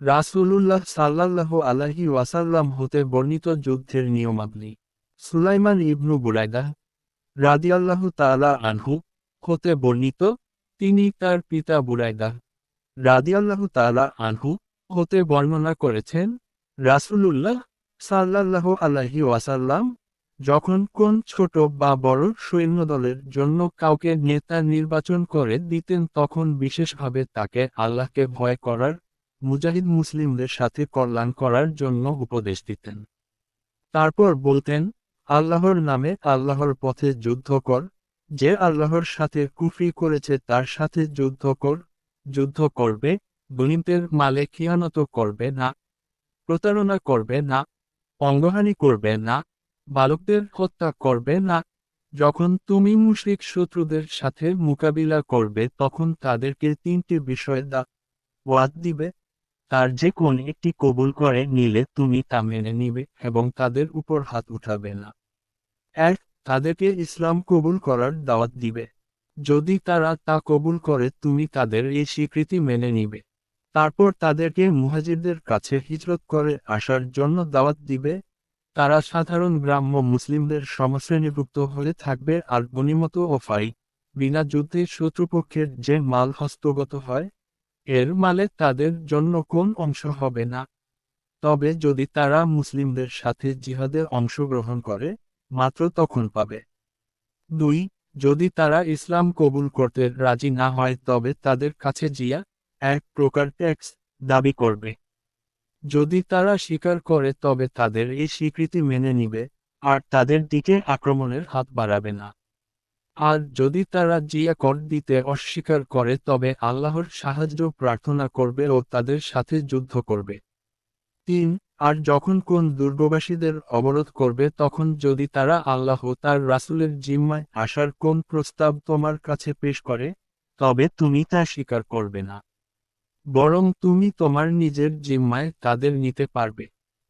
রাসূলুল্লাহ সাল্লাল্লাহ আলাহি ওয়াসাল্লাম হতে বর্ণিত যুদ্ধের নিয়মাবলী। সুলাইমান ইবনু বুরাইদা রাদিয়াল্লাহু তাআলা আনহু হতে বর্ণিত, তিনি তার পিতা বুরাইদা রাদিয়াল্লাহু তাআলা আনহু হতে বর্ণনা করেছেন, রাসূলুল্লাহ সাল্লাল্লাহু আলাইহি ওয়াসাল্লাম যখন কোন ছোট বা বড় সৈন্যদলের জন্য কাউকে নেতা নির্বাচন করে দিতেন তখন বিশেষভাবে তাকে আল্লাহকে ভয় করার মুজাহিদ মুসলিমদের সাথে কল্যাণ করার জন্য উপদেশ দিতেন। তারপর বলতেন, আল্লাহর নামে আল্লাহর পথে যুদ্ধ কর, যে আল্লাহর সাথে কুফরি করেছে তার সাথে যুদ্ধ কর, যুদ্ধ করবে গণিতের মালে খিয়ানত করবে না, প্রতারণা করবে না, অঙ্গহানি করবে না, বালকদের হত্যা করবে না, যখন তুমি মুশরিক শত্রুদের সাথে মোকাবিলা করবে তখন তাদেরকে তিনটি বিষয় দা ওয়াদ দিবে তার যে কোন একটি কবুল করে নিলে তুমি তা মেনে নিবে এবং তাদের উপর হাত উঠাবে না। এক, তাদেরকে ইসলাম কবুল করার দাওয়াত দিবে। যদি তারা তা কবুল করে, তুমি তাদের এই স্বীকৃতি মেনে নিবে। তারপর তাদেরকে মুহাজিরদের কাছে হিজরত করে আসার জন্য দাওয়াত দিবে। তারা সাধারণ গ্রাম্য মুসলিমদের সমশ্রেণীভুক্ত হলে থাকবে আর গণিমত ও ফাই, বিনা যুদ্ধে শত্রুপক্ষের যে মাল হস্তগত হয় এর মালে তাদের জন্য কোন অংশ হবে না। তবে যদি তারা মুসলিমদের সাথে জিহাদে অংশগ্রহণ করে, মাত্র তখন পাবে। দুই, যদি তারা ইসলাম কবুল করতে রাজি না হয়, তবে তাদের কাছে জিয়া, এক প্রকার ট্যাক্স, দাবি করবে। যদি তারা স্বীকার করে, তবে তাদের এই স্বীকৃতি মেনে নিবে, আর তাদের দিকে আক্রমণের হাত বাড়াবে না। আর যদি তারা জিয়া কর দিতে অস্বীকার করে, তবে আল্লাহর সাহায্য প্রার্থনা করবে ও তাদের সাথে যুদ্ধ করবে। তিন, আর যখন কোন দুর্গবাসীদের অবরোধ করবে, তখন যদি তারা আল্লাহ তার রাসূলের জিম্মায় আসার কোন প্রস্তাব তোমার কাছে পেশ করে, তবে তুমি তা স্বীকার করবে না। বরং তুমি তোমার নিজের জিম্মায় তাদের নিতে পারবে।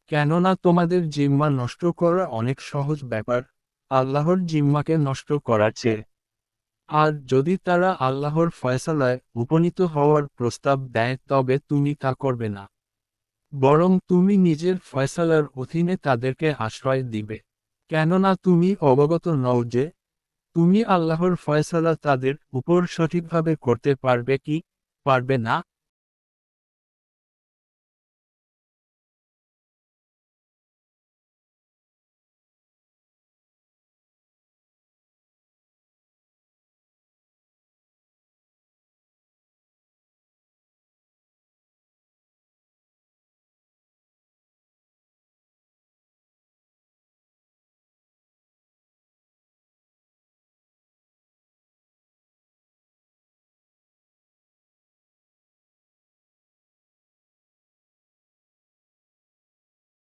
কেননা তোমাদের জিম্মা নষ্ট করা অনেক সহজ ব্যাপার। আল্লাহর জিম্মাকে নষ্ট চেয়ে। আর যদি তারা আল্লাহর ফয়সালায় উপনীত হওয়ার প্রস্তাব দেয়, তবে তুমি তা করবে না। বরং তুমি নিজের ফয়সালার অধীনে তাদেরকে আশ্রয় দিবে। কেননা তুমি অবগত নও যে, তুমি আল্লাহর ফয়সালা তাদের উপর সঠিকভাবে করতে পারবে কি, পারবে না।